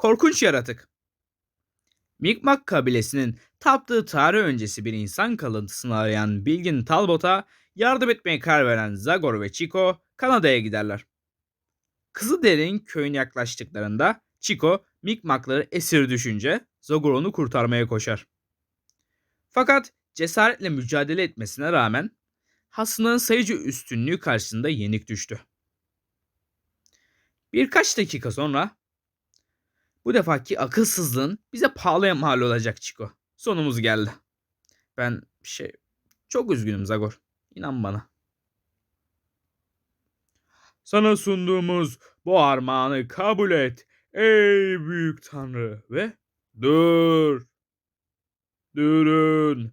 Korkunç yaratık. Mi'kmaq kabilesinin taptığı tarih öncesi bir insan kalıntısını arayan Bilgin Talbot'a yardım etmeye karar veren Zagor ve Chico Kanada'ya giderler. Kızılderili'nin köyüne yaklaştıklarında Chico Mi'kmaq'ları esir düşünce Zagor onu kurtarmaya koşar. Fakat cesaretle mücadele etmesine rağmen hastalığın sayıcı üstünlüğü karşısında yenik düştü. Birkaç dakika sonra bu defaki akılsızlığın bize pahalıya mal olacak Chico. Sonumuz geldi. Ben şey çok üzgünüm Zagor. İnan bana. Sana sunduğumuz bu armağanı kabul et ey büyük tanrı ve dur. Durun.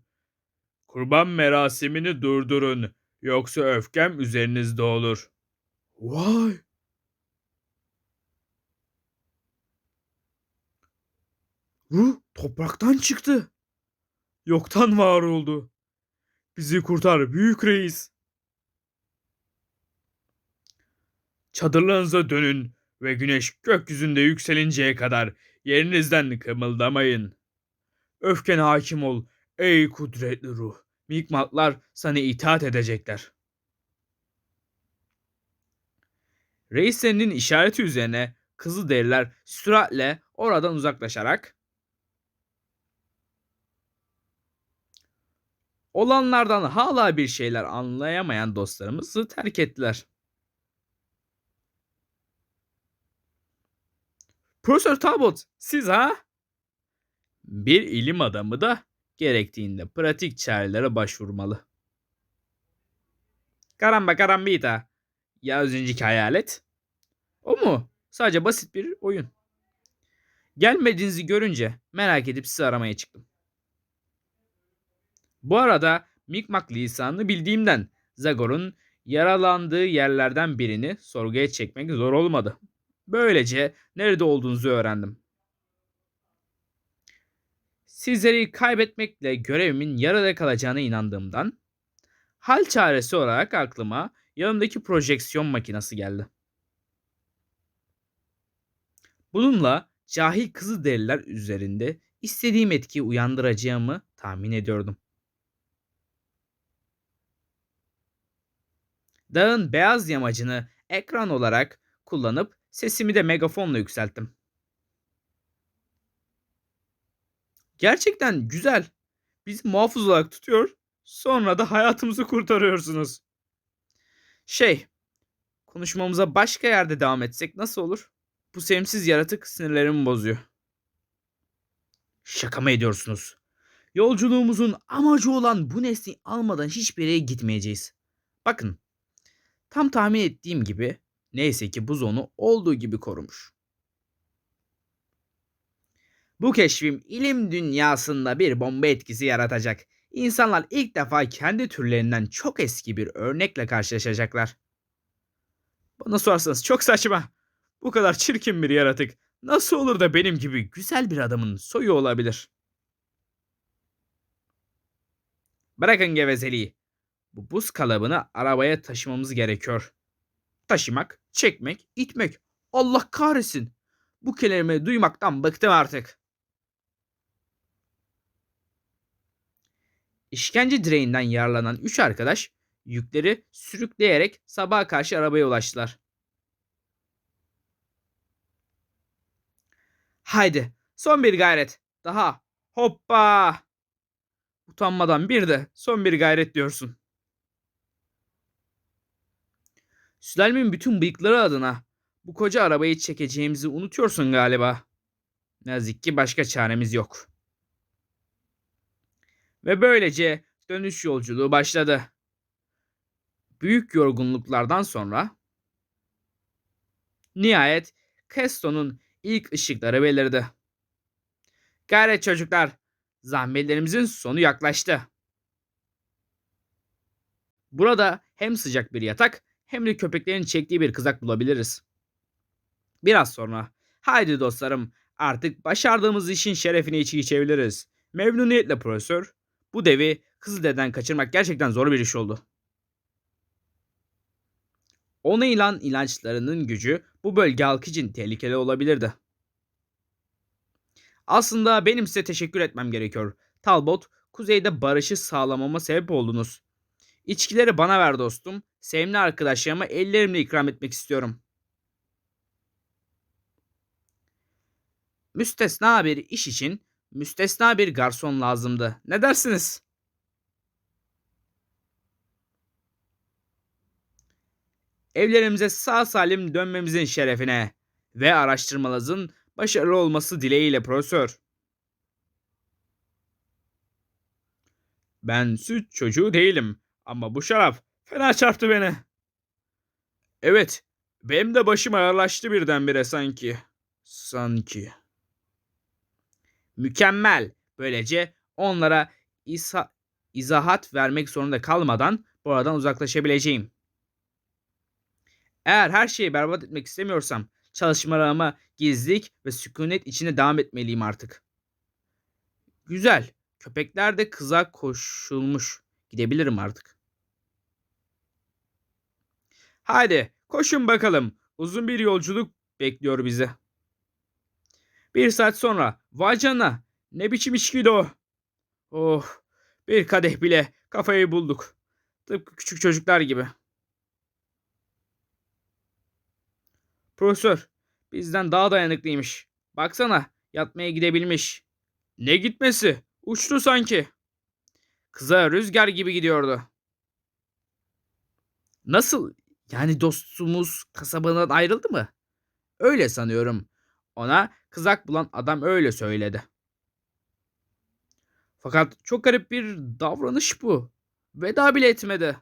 Kurban merasimini durdurun. Yoksa öfkem üzerinizde olur. Vay. Ruh topraktan çıktı. Yoktan var oldu. Bizi kurtar büyük reis. Çadırlarınıza dönün ve güneş gökyüzünde yükselinceye kadar yerinizden kımıldamayın. Öfkene hakim ol ey kudretli ruh. Mikmatlar sana itaat edecekler. Reislerinin işareti üzerine Kızılderililer süratle oradan uzaklaşarak olanlardan hala bir şeyler anlayamayan dostlarımızı terk ettiler. Profesör Talbot, siz ha? Bir ilim adamı da gerektiğinde pratik çarelere başvurmalı. Karamba karambita. Ya önceki hayalet? O mu? Sadece basit bir oyun. Gelmediğinizi görünce merak edip sizi aramaya çıktım. Bu arada Mikmak lisanını bildiğimden Zagor'un yaralandığı yerlerden birini sorguya çekmek zor olmadı. Böylece nerede olduğunuzu öğrendim. Sizleri kaybetmekle görevimin yarıda kalacağına inandığımdan hal çaresi olarak aklıma yanımdaki projeksiyon makinesi geldi. Bununla cahil Kızılderililer üzerinde istediğim etkiyi uyandıracağımı tahmin ediyordum. Dağın beyaz yamacını ekran olarak kullanıp sesimi de megafonla yükselttim. Gerçekten güzel. Bizi muhafız olarak tutuyor. Sonra da hayatımızı kurtarıyorsunuz. Şey, konuşmamıza başka yerde devam etsek nasıl olur? Bu sevimsiz yaratık sinirlerimi bozuyor. Şaka mı ediyorsunuz? Yolculuğumuzun amacı olan bu nesneyi almadan hiçbir yere gitmeyeceğiz. Bakın, tam tahmin ettiğim gibi neyse ki buz onu olduğu gibi korumuş. Bu keşfim ilim dünyasında bir bomba etkisi yaratacak. İnsanlar ilk defa kendi türlerinden çok eski bir örnekle karşılaşacaklar. Bana sorarsanız çok saçma. Bu kadar çirkin bir yaratık nasıl olur da benim gibi güzel bir adamın soyu olabilir? Bırakın gevezeliği. Bu buz kalıbını arabaya taşımamız gerekiyor. Taşımak, çekmek, itmek. Allah kahretsin. Bu kelimeyi duymaktan bıktım artık. İşkence direğinden yaralanan üç arkadaş yükleri sürükleyerek sabaha karşı arabaya ulaştılar. Haydi son bir gayret. Daha. Hoppa. Utanmadan bir de son bir gayret diyorsun. Sülalmin bütün bıyıkları adına bu koca arabayı çekeceğimizi unutuyorsun galiba. Ne yazık ki başka çaremiz yok. Ve böylece dönüş yolculuğu başladı. Büyük yorgunluklardan sonra nihayet Keston'un ilk ışıkları belirdi. Gayret çocuklar, zahmetlerimizin sonu yaklaştı. Burada hem sıcak bir yatak hem de köpeklerin çektiği bir kızak bulabiliriz. Biraz sonra, haydi dostlarım artık başardığımız işin şerefine içi içebiliriz. Memnuniyetle profesör. Bu devi Kızılderiden kaçırmak gerçekten zor bir iş oldu. Ona ilan inançlarının gücü bu bölge halkı için tehlikeli olabilirdi. Aslında benim size teşekkür etmem gerekiyor. Talbot, kuzeyde barışı sağlamama sebep oldunuz. İçkileri bana ver dostum. Sevimli arkadaşlarıma ellerimle ikram etmek istiyorum. Müstesna bir iş için müstesna bir garson lazımdı. Ne dersiniz? Evlerimize sağ salim dönmemizin şerefine ve araştırmalarınızın başarılı olması dileğiyle profesör. Ben süt çocuğu değilim ama bu şarap fena çarptı beni. Evet, benim de başım ağırlaştı birdenbire sanki. Sanki. Mükemmel. Böylece onlara isa- izahat vermek zorunda kalmadan buradan uzaklaşabileceğim. Eğer her şeyi berbat etmek istemiyorsam çalışmalarıma gizlilik ve sükunet içinde devam etmeliyim artık. Güzel. Köpekler de kıza koşulmuş. Gidebilirim artık. Hadi koşun bakalım. Uzun bir yolculuk bekliyor bizi. Bir saat sonra vay canına ne biçim içkiydi o. Oh bir kadeh bile kafayı bulduk. Tıpkı küçük çocuklar gibi. Profesör bizden daha dayanıklıymış. Baksana yatmaya gidebilmiş. Ne gitmesi? Uçtu sanki. Kıza rüzgar gibi gidiyordu. Nasıl? Yani dostumuz kasabadan ayrıldı mı? Öyle sanıyorum. Ona kızak bulan adam öyle söyledi. Fakat çok garip bir davranış bu. Veda bile etmedi.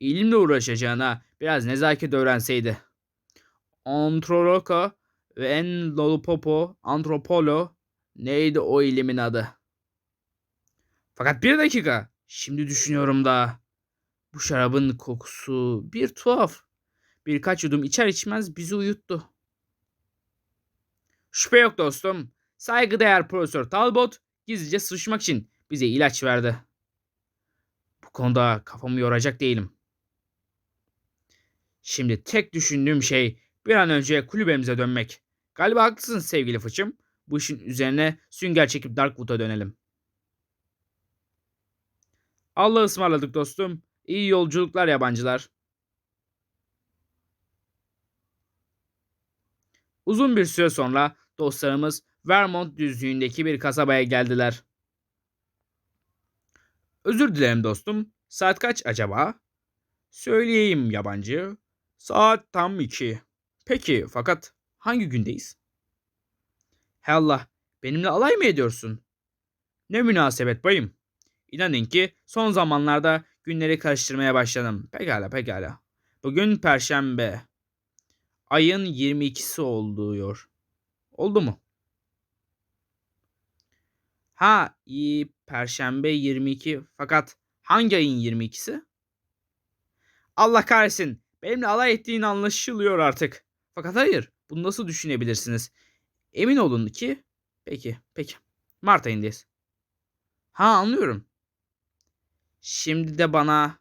İlimle uğraşacağına biraz nezaket öğrenseydi. Antroloka ve en lolopopo antropolo neydi o ilimin adı? Fakat bir dakika. Şimdi düşünüyorum da. Bu şarabın kokusu bir tuhaf. Birkaç yudum içer içmez bizi uyuttu. Şüphe yok dostum. Saygıdeğer Profesör Talbot gizlice sıçmak için bize ilaç verdi. Bu konuda kafamı yoracak değilim. Şimdi tek düşündüğüm şey bir an önce kulübemize dönmek. Galiba haklısın sevgili fıçım. Bu işin üzerine sünger çekip Darkwood'a dönelim. Allah'a ısmarladık dostum. İyi yolculuklar yabancılar. Uzun bir süre sonra dostlarımız Vermont düzlüğündeki bir kasabaya geldiler. Özür dilerim dostum. Saat kaç acaba? Söyleyeyim yabancı. Saat tam iki. Peki fakat hangi gündeyiz? He Allah benimle alay mı ediyorsun? Ne münasebet bayım. İnanın ki son zamanlarda günleri karıştırmaya başladım. Pekala pekala. Bugün perşembe. Ayın 22'si oluyor. Oldu mu? Ha iyi perşembe 22 fakat hangi ayın 22'si? Allah kahretsin benimle alay ettiğin anlaşılıyor artık. Fakat hayır bunu nasıl düşünebilirsiniz? Emin olun ki peki peki Mart ayındayız. Ha anlıyorum. Şimdi de bana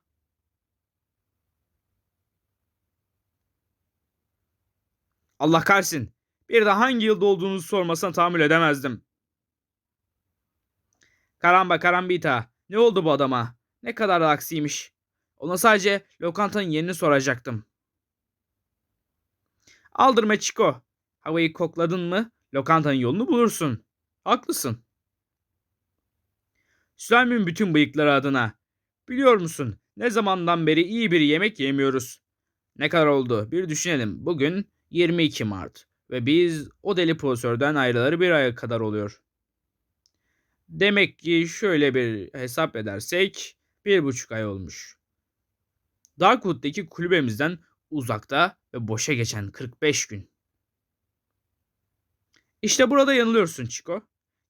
Allah kahretsin. Bir de hangi yılda olduğunuzu sormasına tahammül edemezdim. Karamba karambita. Ne oldu bu adama? Ne kadar da aksiymiş. Ona sadece lokantanın yerini soracaktım. Aldırma Chico. Havayı kokladın mı lokantanın yolunu bulursun. Haklısın. Süleyman'ın bütün bıyıkları adına. Biliyor musun ne zamandan beri iyi bir yemek yemiyoruz. Ne kadar oldu bir düşünelim. Bugün 22 Mart ve biz o deli profesörden ayrıları bir aya kadar oluyor. Demek ki şöyle bir hesap edersek bir buçuk ay olmuş. Darkwood'daki kulübemizden uzakta ve boşa geçen 45 gün. İşte burada yanılıyorsun Chico.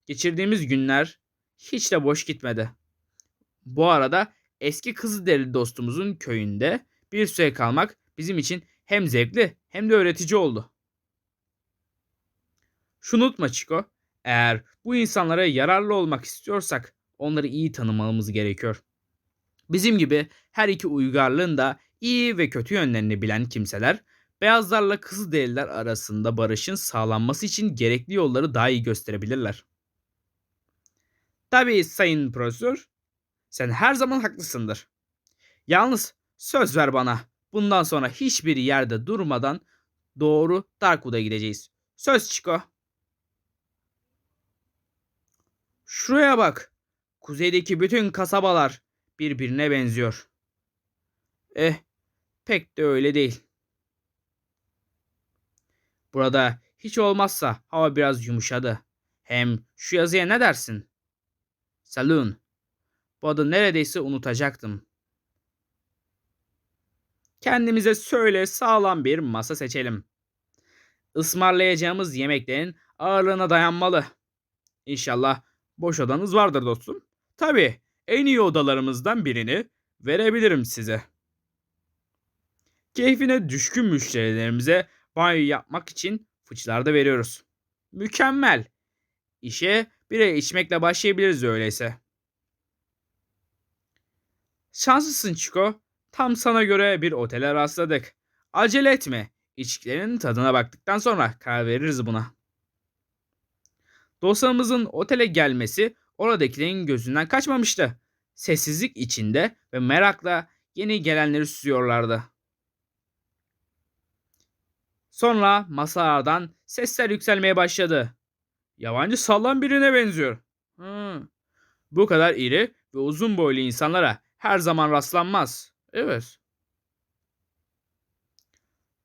Geçirdiğimiz günler hiç de boş gitmedi. Bu arada eski Kızılderili dostumuzun köyünde bir süre kalmak bizim için hem zevkli hem de öğretici oldu. Şunu unutma Chico. Eğer bu insanlara yararlı olmak istiyorsak onları iyi tanımamız gerekiyor. Bizim gibi her iki uygarlığın da iyi ve kötü yönlerini bilen kimseler Beyazlarla Kızılderililer arasında barışın sağlanması için gerekli yolları daha iyi gösterebilirler. Tabii sayın profesör, sen her zaman haklısındır. Yalnız söz ver bana. Bundan sonra hiçbir yerde durmadan doğru Darkwood'a gideceğiz. Söz Chico. Şuraya bak. Kuzeydeki bütün kasabalar birbirine benziyor. Eh, pek de öyle değil. Burada hiç olmazsa hava biraz yumuşadı. Hem şu yazıya ne dersin? Saloon. Bu adı neredeyse unutacaktım. Kendimize söyle sağlam bir masa seçelim. Ismarlayacağımız yemeklerin ağırlığına dayanmalı. İnşallah boş odanız vardır dostum. Tabii en iyi odalarımızdan birini verebilirim size. Keyfine düşkün müşterilerimize banyo yapmak için fıçılar da veriyoruz. Mükemmel. İşe bira içmekle başlayabiliriz öyleyse. Şanslısın Chico. Tam sana göre bir otele rastladık. Acele etme. İçkilerin tadına baktıktan sonra karar veririz buna. Dostlarımızın otele gelmesi oradakilerin gözünden kaçmamıştı. Sessizlik içinde ve merakla yeni gelenleri süzüyorlardı. Sonra masalardan sesler yükselmeye başladı. Yabancı sallan birine benziyor. Hı. Bu kadar iri ve uzun boylu insanlara her zaman rastlanmaz. Evet.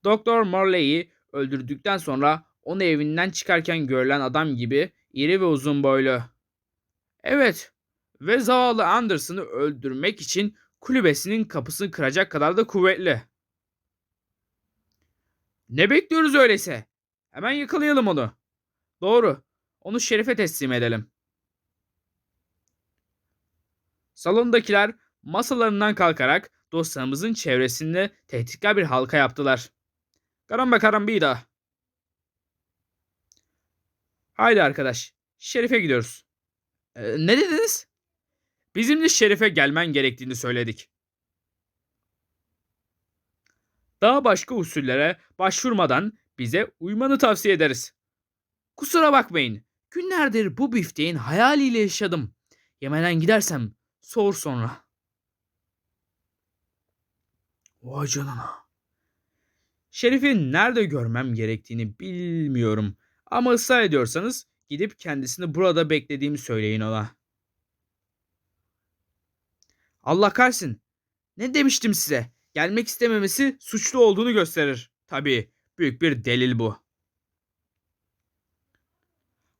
Doktor Morley'i öldürdükten sonra onu evinden çıkarken görülen adam gibi iri ve uzun boylu. Evet. Ve zavallı Anderson'ı öldürmek için kulübesinin kapısını kıracak kadar da kuvvetli. Ne bekliyoruz öyleyse? Hemen yakalayalım onu. Doğru. Onu şerife teslim edelim. Salondakiler masalarından kalkarak dostlarımızın çevresinde tehditkar bir halka yaptılar. Karamba karambida. Haydi arkadaş. Şerife gidiyoruz. Ee, ne dediniz? Bizimle şerife gelmen gerektiğini söyledik. Daha başka usullere başvurmadan bize uymanı tavsiye ederiz. Kusura bakmayın. Günlerdir bu bifteğin hayaliyle yaşadım. Yemeden gidersem soğur sonra. Vay canına. Şerif'i nerede görmem gerektiğini bilmiyorum. Ama ısrar ediyorsanız gidip kendisini burada beklediğimi söyleyin ona. Allah kahretsin. Ne demiştim size? Gelmek istememesi suçlu olduğunu gösterir. Tabii büyük bir delil bu.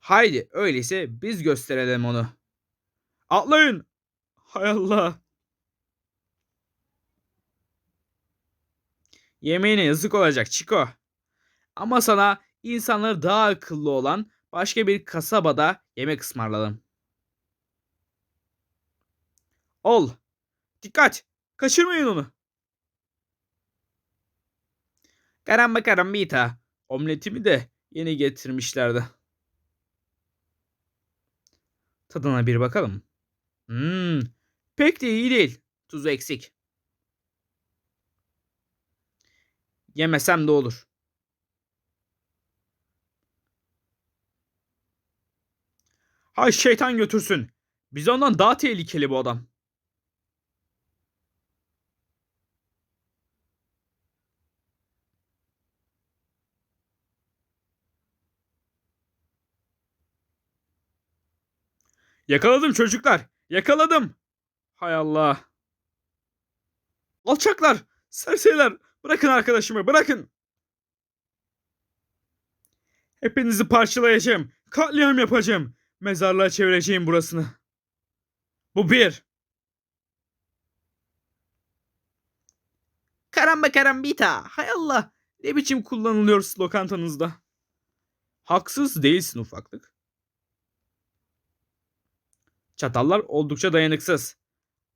Haydi öyleyse biz gösterelim onu. Atlayın. Hay Allah. Yemeğine yazık olacak Chico. Ama sana insanları daha akıllı olan başka bir kasabada yemek ısmarladım. Ol. Dikkat. Kaçırmayın onu. Karamba karambita. Omletimi de yeni getirmişlerdi. Tadına bir bakalım. Hmm, pek de iyi değil. Tuzu eksik. Yemesem de olur. Hay şeytan götürsün. Biz ondan daha tehlikeli bu adam. Yakaladım çocuklar. Yakaladım. Hay Allah. Alçaklar. Serseriler. Bırakın arkadaşımı. Bırakın. Hepinizi parçalayacağım. Katliam yapacağım. Mezarlığa çevireceğim burasını. Bu bir. Karamba karambita. Hay Allah. Ne biçim kullanılıyor lokantanızda? Haksız değilsin ufaklık. Çatallar oldukça dayanıksız.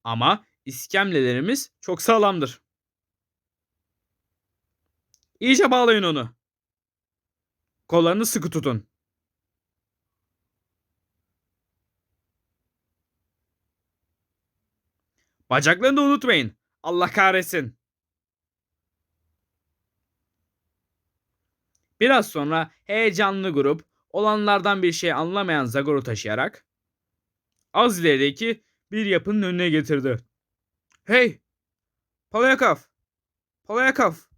Ama iskemlelerimiz çok sağlamdır. İyice bağlayın onu. Kollarını sıkı tutun. Bacaklarını da unutmayın. Allah kahretsin. Biraz sonra heyecanlı grup olanlardan bir şey anlamayan Zagor'u taşıyarak az ilerideki bir yapının önüne getirdi. Hey! Palayakov! Palayakov!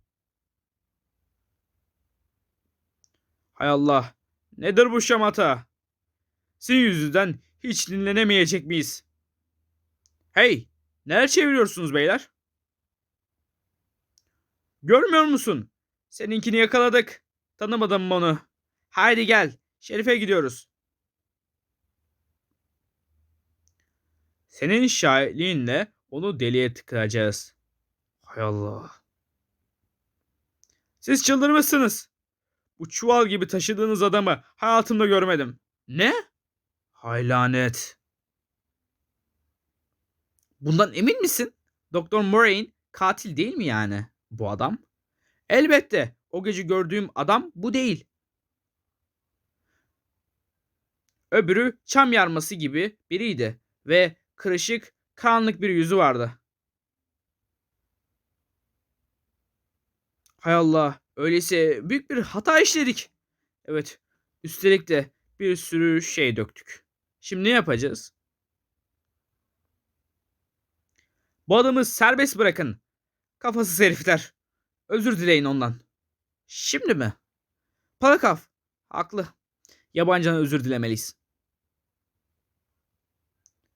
Hay Allah! Nedir bu şamata? Sizin yüzünden hiç dinlenemeyecek miyiz? Hey! Neler çeviriyorsunuz beyler? Görmüyor musun? Seninkini yakaladık. Tanımadım onu. Haydi gel. Şerife gidiyoruz. Senin şahitliğinle onu deliye tıkacağız. Hay Allah. Siz çıldırmışsınız. Bu çuval gibi taşıdığınız adamı hayatımda görmedim. Ne? Hay lanet. Bundan emin misin? Doktor Murray'in katil değil mi yani bu adam? Elbette o gece gördüğüm adam bu değil. Öbürü çam yarması gibi biriydi ve kırışık, karanlık bir yüzü vardı. Hay Allah, öyleyse büyük bir hata işledik. Evet, üstelik de bir sürü şey döktük. Şimdi ne yapacağız? Bu adamı serbest bırakın. Kafasız herifler. Özür dileyin ondan. Şimdi mi? Palakov. Haklı. Yabancıdan özür dilemeliyiz.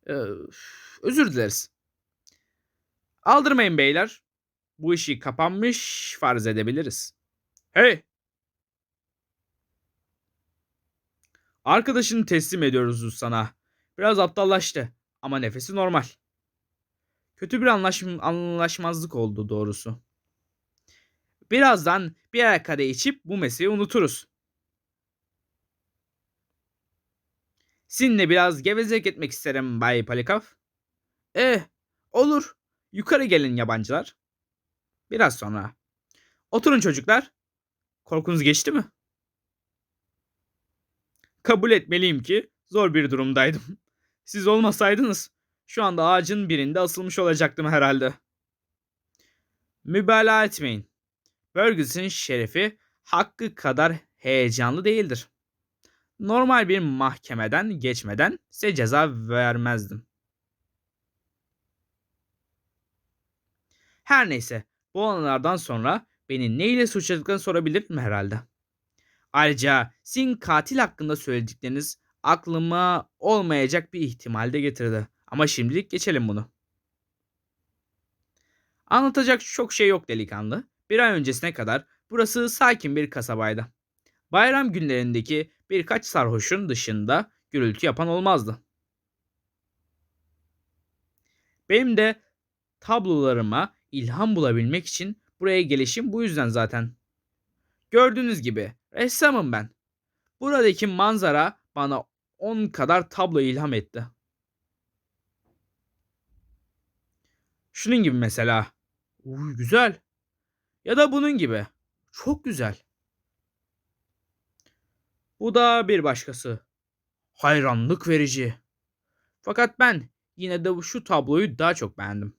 Ee, özür dileriz. Aldırmayın beyler. Bu işi kapanmış farz edebiliriz. Hey! Arkadaşını teslim ediyoruz sana. Biraz aptallaştı ama nefesi normal. Kötü bir anlaşm anlaşmazlık oldu doğrusu. Birazdan birer kadeh içip bu meseleyi unuturuz. Sizinle biraz gevezek etmek isterim Bay Palikov. Eh, olur. Yukarı gelin yabancılar. Biraz sonra. Oturun çocuklar. Korkunuz geçti mi? Kabul etmeliyim ki zor bir durumdaydım. Siz olmasaydınız şu anda ağacın birinde asılmış olacaktım herhalde. Mübalağa etmeyin. Burgess'in şerefi hakkı kadar heyecanlı değildir. Normal bir mahkemeden geçmeden size ceza vermezdim. Her neyse bu anlardan sonra beni neyle suçladıklarını sorabilirim herhalde. Ayrıca sizin katil hakkında söyledikleriniz aklıma olmayacak bir ihtimalde getirdi. Ama şimdilik geçelim bunu. Anlatacak çok şey yok delikanlı. Bir ay öncesine kadar burası sakin bir kasabaydı. Bayram günlerindeki birkaç sarhoşun dışında gürültü yapan olmazdı. Benim de tablolarıma ilham bulabilmek için buraya gelişim bu yüzden zaten. Gördüğünüz gibi ressamım ben. Buradaki manzara bana 10 kadar tablo ilham etti. Şunun gibi mesela. Uy güzel. Ya da bunun gibi. Çok güzel. Bu da bir başkası. Hayranlık verici. Fakat ben yine de şu tabloyu daha çok beğendim.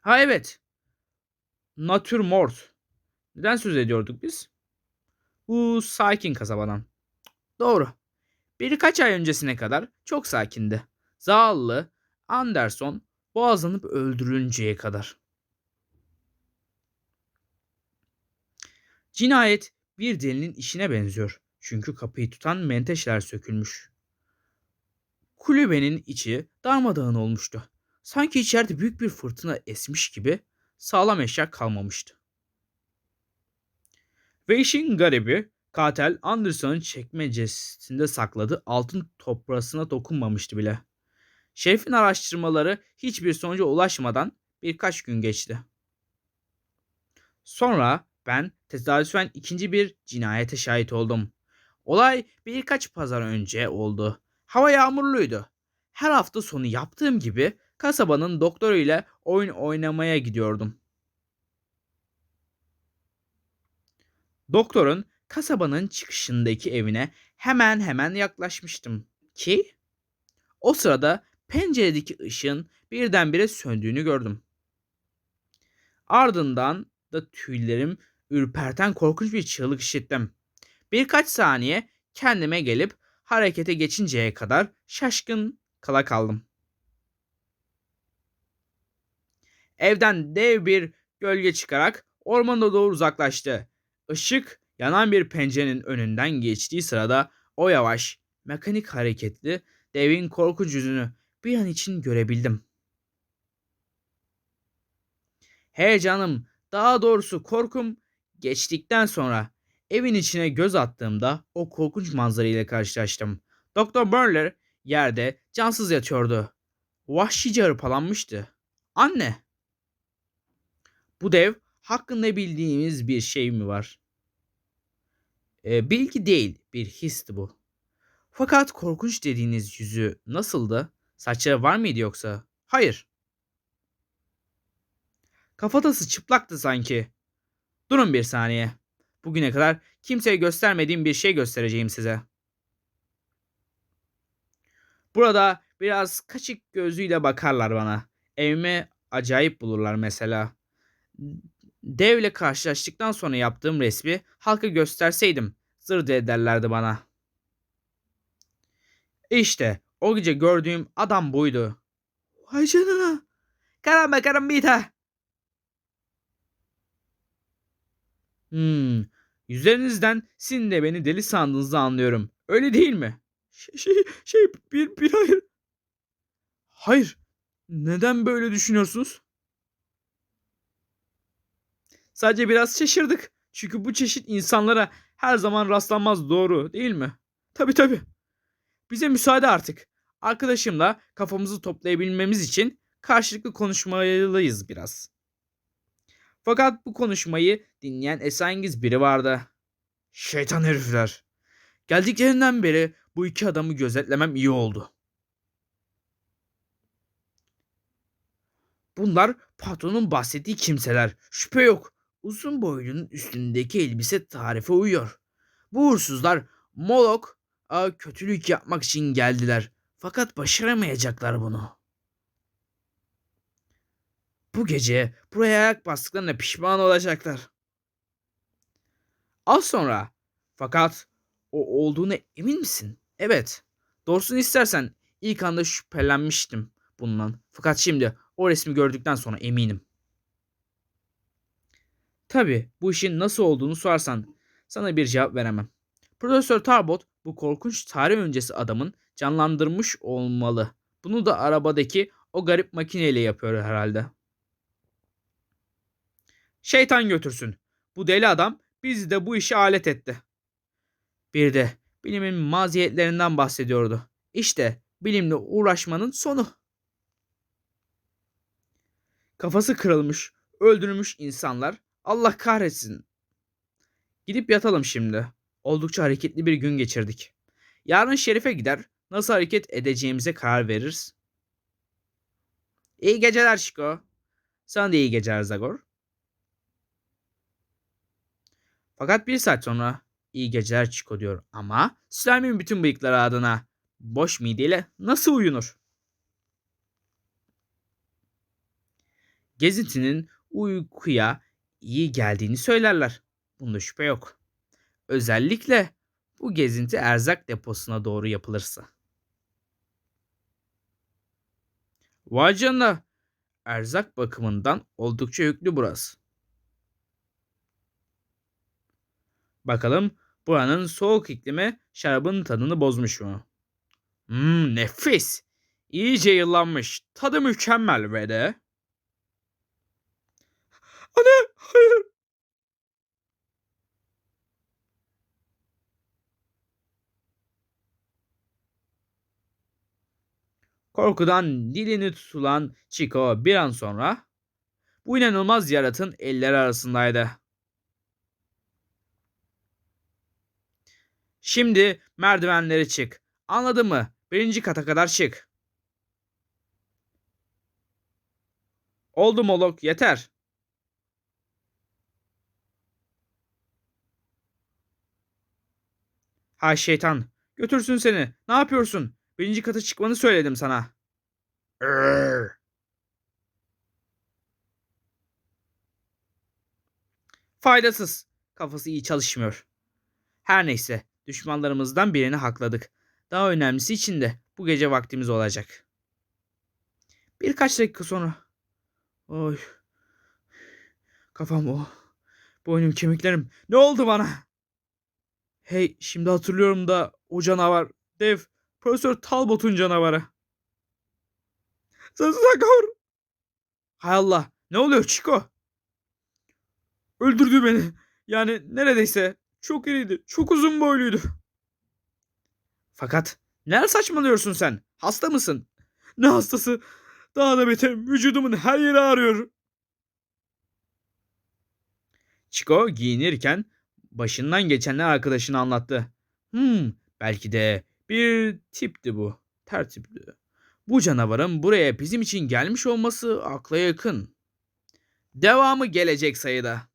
Ha evet. Natürmort. Neden söz ediyorduk biz? Bu sakin kasabadan. Doğru. Birkaç ay öncesine kadar çok sakindi. Zavallı Anderson boğazlanıp öldürülünceye kadar. Cinayet bir delinin işine benziyor. Çünkü kapıyı tutan menteşeler sökülmüş. Kulübenin içi darmadağın olmuştu. Sanki içeride büyük bir fırtına esmiş gibi sağlam eşya kalmamıştı. Ve işin garibi katil Anderson'ın çekmecesinde sakladığı altın toprasına dokunmamıştı bile. Şefin araştırmaları hiçbir sonuca ulaşmadan birkaç gün geçti. Sonra ben tesadüfen ikinci bir cinayete şahit oldum. Olay birkaç pazar önce oldu. Hava yağmurluydu. Her hafta sonu yaptığım gibi kasabanın doktoru ile oyun oynamaya gidiyordum. Doktorun kasabanın çıkışındaki evine hemen hemen yaklaşmıştım ki o sırada penceredeki ışığın birdenbire söndüğünü gördüm. Ardından da tüylerim ürperten korkunç bir çığlık işittim. Birkaç saniye kendime gelip harekete geçinceye kadar şaşkın kala kaldım. Evden dev bir gölge çıkarak ormana doğru uzaklaştı. Işık yanan bir pencerenin önünden geçtiği sırada o yavaş, mekanik hareketli devin korkunç yüzünü bir an için görebildim. Heyecanım, daha doğrusu korkum geçtikten sonra evin içine göz attığımda o korkunç manzara ile karşılaştım. Doktor Burler yerde cansız yatıyordu. Vahşice hırpalanmıştı. Anne! Bu dev hakkında bildiğimiz bir şey mi var? E, bilgi değil, bir histi bu. Fakat korkunç dediğiniz yüzü nasıldı? Saçları var mıydı yoksa? Hayır. Kafatası çıplaktı sanki. Durun bir saniye. Bugüne kadar kimseye göstermediğim bir şey göstereceğim size. Burada biraz kaçık gözüyle bakarlar bana. Evime acayip bulurlar mesela. Devle karşılaştıktan sonra yaptığım resmi halka gösterseydim zırdı ederlerdi bana. İşte o gece gördüğüm adam buydu. Vay canına. Karamba karambita. Hmm, yüzlerinizden sizin de beni deli sandığınızı anlıyorum. Öyle değil mi? Şey, şey, şey bir, bir hayır. Hayır. Neden böyle düşünüyorsunuz? Sadece biraz şaşırdık. Çünkü bu çeşit insanlara her zaman rastlanmaz doğru değil mi? Tabii tabii. Bize müsaade artık. Arkadaşımla kafamızı toplayabilmemiz için karşılıklı konuşmalıyız biraz. Fakat bu konuşmayı dinleyen esengiz biri vardı. Şeytan herifler. Geldiklerinden beri bu iki adamı gözetlemem iyi oldu. Bunlar patronun bahsettiği kimseler. Şüphe yok. Uzun boylunun üstündeki elbise tarife uyuyor. Bu uğursuzlar Molok kötülük yapmak için geldiler. Fakat başaramayacaklar bunu. Bu gece buraya ayak bastıklarına pişman olacaklar. Az sonra fakat o olduğuna emin misin? Evet. Doğrusunu istersen ilk anda şüphelenmiştim bundan. Fakat şimdi o resmi gördükten sonra eminim. Tabi bu işin nasıl olduğunu sorarsan sana bir cevap veremem. Profesör Tarbot bu korkunç tarih öncesi adamın canlandırmış olmalı. Bunu da arabadaki o garip makineyle yapıyor herhalde. Şeytan götürsün. Bu deli adam bizi de bu işe alet etti. Bir de bilimin maziyetlerinden bahsediyordu. İşte bilimle uğraşmanın sonu. Kafası kırılmış, öldürülmüş insanlar Allah kahretsin. Gidip yatalım şimdi. Oldukça hareketli bir gün geçirdik. Yarın Şerif'e gider, nasıl hareket edeceğimize karar veririz. İyi geceler Şiko. Sana da iyi geceler Zagor. Fakat bir saat sonra iyi geceler Çiko diyor ama Slime'in bütün bıyıkları adına boş mideyle nasıl uyunur? Gezintinin uykuya iyi geldiğini söylerler. Bunda şüphe yok. Özellikle bu gezinti erzak deposuna doğru yapılırsa. Vay canına. Erzak bakımından oldukça yüklü burası. Bakalım buranın soğuk iklimi şarabın tadını bozmuş mu? Mmm nefis. İyice yıllanmış. Tadı mükemmel ve de. Anne hayır. Korkudan dilini tutulan Chico bir an sonra bu inanılmaz yaratın elleri arasındaydı. Şimdi merdivenleri çık. Anladın mı? Birinci kata kadar çık. Oldu Molok yeter. Ha şeytan. Götürsün seni. Ne yapıyorsun? Birinci kata çıkmanı söyledim sana. Arr. Faydasız. Kafası iyi çalışmıyor. Her neyse düşmanlarımızdan birini hakladık. Daha önemlisi için de bu gece vaktimiz olacak. Birkaç dakika sonra. Oy. Kafam o. Boynum kemiklerim. Ne oldu bana? Hey şimdi hatırlıyorum da o canavar. Dev. Profesör Talbot'un canavarı. Zagor. Hay Allah. Ne oluyor Chico? Öldürdü beni. Yani neredeyse. Çok iriydi. Çok uzun boyluydu. Fakat neler saçmalıyorsun sen? Hasta mısın? Ne hastası? Daha da beterim. Vücudumun her yeri ağrıyor. Chico giyinirken başından geçenler arkadaşına anlattı. Hmm, belki de bir tipti bu. Tertipli. Bu canavarın buraya bizim için gelmiş olması akla yakın. Devamı gelecek sayıda.